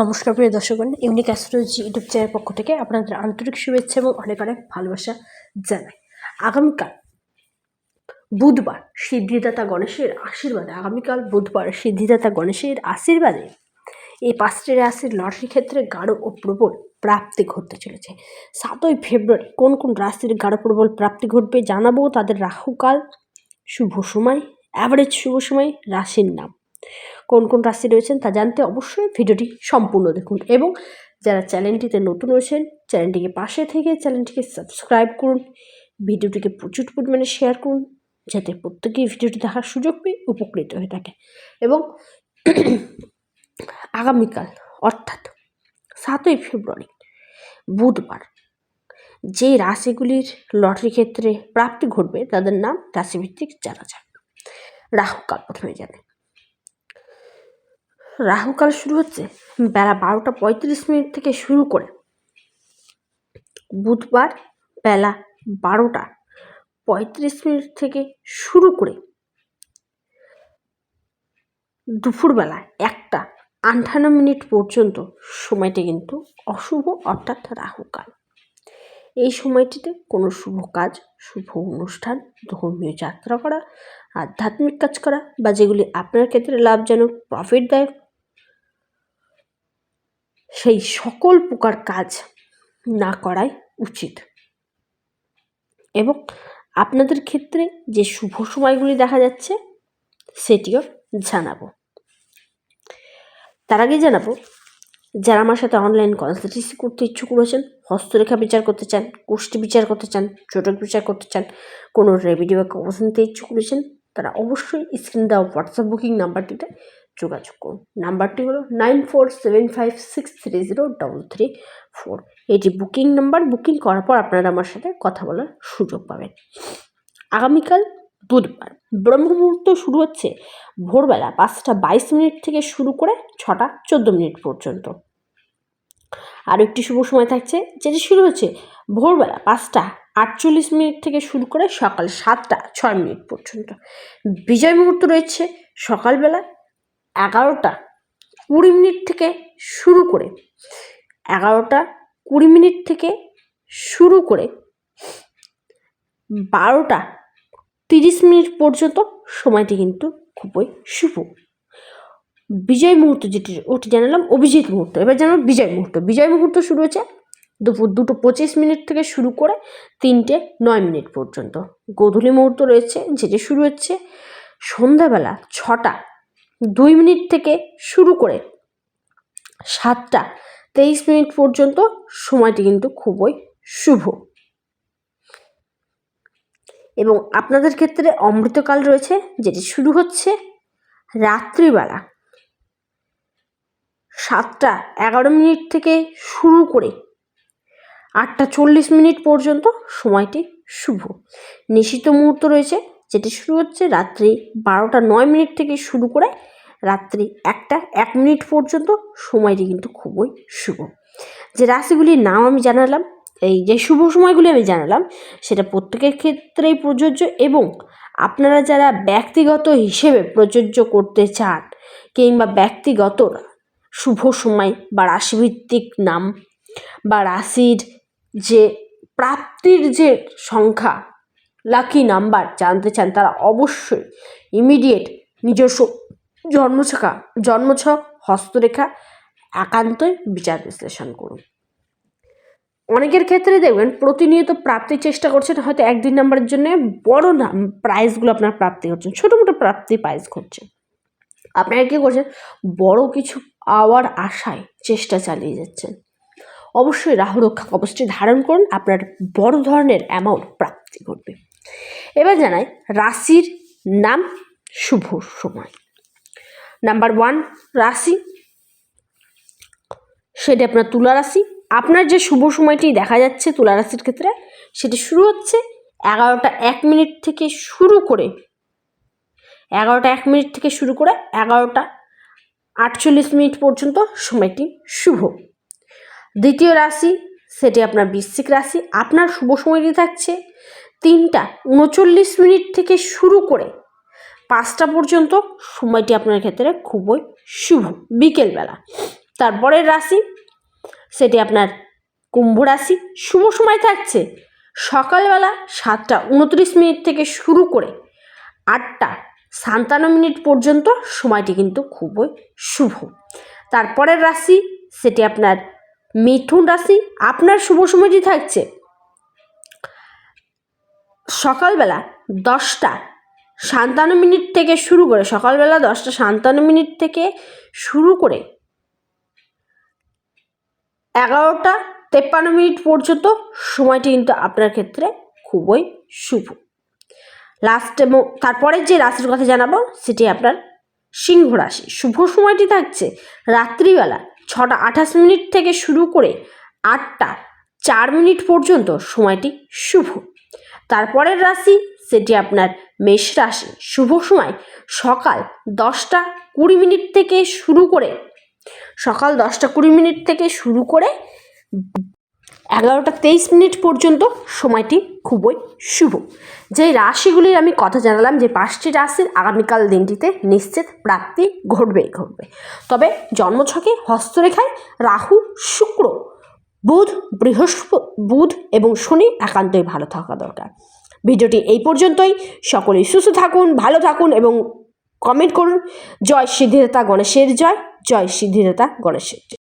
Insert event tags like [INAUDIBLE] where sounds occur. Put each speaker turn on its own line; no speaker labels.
নমস্কার প্রিয় দর্শকগণ unique astrology YouTube চ্যানেলের পক্ষ থেকে আপনাদের আন্তরিক শুভেচ্ছা এবং অনেক অনেক ভালোবাসা জানাই। আগামীকাল বুধবার সিদ্ধিদাতা গণেশের আশীর্বাদে, আগামীকাল বুধবার সিদ্ধিদাতা গণেশের আশীর্বাদে এই পাঁচটি রাশির লটারি ক্ষেত্রে গাঢ় ও প্রবল প্রাপ্তি ঘটতে চলেছে। সাতই ফেব্রুয়ারি কোন কোন রাশির গাঢ় প্রবল প্রাপ্তি ঘটবে জানাব তাদের রাহুকাল, শুভ সময় অ্যাভারেজ শুভ সময়, রাশির নাম। কোন কোন রাশি রয়েছেন তা জানতে অবশ্যই ভিডিওটি সম্পূর্ণ দেখুন এবং যারা চ্যানেলটিতে নতুন রয়েছেন, চ্যানেলটিকে পাশে থেকে চ্যানেলটিকে সাবস্ক্রাইব করুন, ভিডিওটিকে প্রচুর পরিমাণে শেয়ার করুন, যাতে প্রত্যেকেই ভিডিওটি দেখার সুযোগ পেয়ে উপকৃত হয়ে থাকে এবং [CLEARS THROAT] আগামীকাল, অর্থাৎ সাতই ফেব্রুয়ারি, বুধবার, যে রাশিগুলির লটারি ক্ষেত্রে প্রাপ্তি ঘটবে তাদের নাম রাশিভিত্তিক জানা যায় রাহুকাল প্রথমে জানে রাহুকাল শুরু হচ্ছে। বেলা বারোটা পঁয়ত্রিশ মিনিট থেকে শুরু করে। বুধবার বেলা বারোটা পঁয়ত্রিশ মিনিট থেকে শুরু করে। দুপুরবেলা একটা আঠান্ন মিনিট পর্যন্ত সময়টি কিন্তু অশুভ, অর্থাৎ রাহুকাল এই সময়টিতে কোনো শুভ কাজ, শুভ অনুষ্ঠান, ধর্মীয় যাত্রা করা, আধ্যাত্মিক কাজ করা বা যেগুলি আপনার ক্ষেত্রে লাভজনক প্রফিটদায়ক সেই সকল প্রকার কাজ না করাই উচিত। এবং আপনাদের ক্ষেত্রে যে শুভ সময়গুলি দেখা যাচ্ছে, সেটিও জানাব। তার আগে জানাব, যারা আমার সাথে অনলাইন কনসালটেন্সি করতে ইচ্ছুক রয়েছেন, হস্তরেখা বিচার করতে চান, গোষ্ঠী বিচার করতে চান, চটক বিচার করতে চান, কোনো রেভিডি বা কবচ নিতে ইচ্ছুক রয়েছেন, তারা অবশ্যই স্ক্রিন দেওয়া হোয়াটসঅ্যাপ বুকিং নাম্বারটিতে যোগাযোগ করুন। নাম্বারটি হলো nine four seven five six three zero double three four. এটি বুকিং নাম্বার, বুকিং করার পর আপনারা আমার সাথে কথা বলার সুযোগ পাবেন। আগামীকাল বুধবার ব্রহ্ম মুহূর্ত শুরু হচ্ছে ভোরবেলা পাঁচটা বাইশ মিনিট থেকে শুরু করে ছটা চোদ্দ মিনিট পর্যন্ত। আরও একটি শুভ সময় থাকছে, যেটি শুরু হচ্ছে ভোরবেলা পাঁচটা আটচল্লিশ মিনিট থেকে শুরু করে সকাল সাতটা ছয় মিনিট পর্যন্ত। বিজয় মুহূর্ত রয়েছে সকালবেলা এগারোটা কুড়ি মিনিট থেকে শুরু করে, এগারোটা কুড়ি মিনিট থেকে শুরু করে বারোটা তিরিশ মিনিট পর্যন্ত সময়টি কিন্তু খুবই শুভ। বিজয় মুহূর্ত যেটি, ওটি জানালাম অভিজিৎ মুহূর্ত। এবার জানালাম বিজয় মুহূর্ত। বিজয় মুহূর্ত শুরু হচ্ছে দুপুর দুটো পঁচিশ মিনিট থেকে শুরু করে তিনটে নয় মিনিট পর্যন্ত। গোধূলি মুহূর্ত রয়েছে, যেটি শুরু হচ্ছে সন্ধ্যাবেলা ছটা দুই মিনিট থেকে শুরু করে সাতটা তেইশ মিনিট পর্যন্ত সময়টি কিন্তু খুবই শুভ। এবং আপনাদের ক্ষেত্রে অমৃতকাল রয়েছে, যেটি শুরু হচ্ছে রাত্রিবেলা। সাতটা এগারো মিনিট থেকে শুরু করে আটটা চল্লিশ মিনিট পর্যন্ত সময়টি শুভ। নিশিত মুহূর্ত রয়েছে যেটি শুরু হচ্ছে রাত্রি বারোটা নয় মিনিট থেকে শুরু করে রাত্রি একটা, এক মিনিট পর্যন্ত। সময়টি কিন্তু খুবই শুভ। যে রাশিগুলির নাম আমি জানালাম, এই যে শুভ সময়গুলি আমি জানালাম, সেটা প্রত্যেকের ক্ষেত্রেই প্রযোজ্য এবং আপনারা যারা ব্যক্তিগত হিসেবে প্রযোজ্য করতে চান কিংবা ব্যক্তিগত শুভ সময় বা রাশিভিত্তিক নাম বা রাশির যে প্রাপ্তির যে সংখ্যা লাকি নাম্বার জানতে চান, তারা অবশ্যই ইমিডিয়েট নিজস্ব জন্মছকা, জন্মছক, হস্তরেখা একান্তই বিচার বিশ্লেষণ করুন। অনেকের ক্ষেত্রে দেখবেন প্রতিনিয়ত প্রাপ্তির চেষ্টা করছেন, হয়তো এক একদিন নাম্বারের জন্য বড় নাম প্রাইজগুলো আপনার প্রাপ্তি হচ্ছেন ছোটো মোটো প্রাপ্তি প্রাইজ ঘটছে। আপনারা কী করছেন? বড় কিছু পাওয়ার আশায় চেষ্টা চালিয়ে যাচ্ছেন। অবশ্যই রাহু রক্ষা ধারণ করুন, আপনার বড় ধরনের অ্যামাউন্ট প্রাপ্তি ঘটবে। এবার জানাই রাশির নাম শুভ সময়। নাম্বার ওয়ান রাশি। সেটি আপনার তুলা রাশি। আপনার যে শুভ সময়টি দেখা যাচ্ছে তুলা রাশির ক্ষেত্রে, সেটি শুরু হচ্ছে এগারোটা এক মিনিট থেকে শুরু করে, এগারোটা এক মিনিট থেকে শুরু করে এগারোটা আটচল্লিশ মিনিট পর্যন্ত সময়টি শুভ। দ্বিতীয় রাশি, সেটি আপনার বৃশ্চিক রাশি। আপনার শুভ সময়টি থাকছে তিনটা উনচল্লিশ মিনিট থেকে শুরু করে পাঁচটা পর্যন্ত সময়টি আপনার ক্ষেত্রে খুবই শুভ। বিকেলবেলা। তারপরের রাশি, সেটি আপনার কুম্ভ রাশি। শুভ সময় থাকছে সকালবেলা সাতটা উনত্রিশ মিনিট থেকে শুরু করে আটটা সাতান্ন মিনিট পর্যন্ত সময়টি কিন্তু খুবই শুভ। তারপরের রাশি, সেটি আপনার মিথুন রাশি। আপনার শুভ সময়টি থাকছে সকালবেলা দশটা সাতান্ন মিনিট থেকে শুরু করে সকালবেলা দশটা সাতান্ন মিনিট থেকে শুরু করে এগারোটা তেপ্পান্ন মিনিট পর্যন্ত সময়টি কিন্তু আপনার ক্ষেত্রে খুবই শুভ। লাস্ট এবং তারপরে যে রাশির কথা জানাব, সেটি আপনার সিংহ রাশি। শুভ সময়টি থাকছে রাত্রিবেলা ছটা আঠাশ মিনিট থেকে শুরু করে আটটা চার মিনিট পর্যন্ত সময়টি শুভ। তারপরের রাশি সেটি আপনার মেষ রাশি। শুভ সময়, সকাল দশটা কুড়ি মিনিট থেকে শুরু করে, সকাল দশটা কুড়ি মিনিট থেকে শুরু করে এগারোটা তেইশ মিনিট পর্যন্ত সময়টি খুবই শুভ। যে রাশিগুলির আমি কথা জানালাম, যে পাঁচটি রাশির আগামীকাল দিনটিতে নিশ্চিত প্রাপ্তি ঘটবেই ঘটবে। তবে জন্মছকে হস্তরেখায় রাহু, শুক্র বুধ, বৃহস্প, বুধ এবং শনি একান্তই ভালো থাকা দরকার। ভিডিওটি এই পর্যন্তই। সকলেই সুস্থ থাকুন, ভালো থাকুন এবং কমেন্ট করুন। জয় সিদ্ধিদাতা গণেশের জয় জয় সিদ্ধিদাতা গণেশের জয়।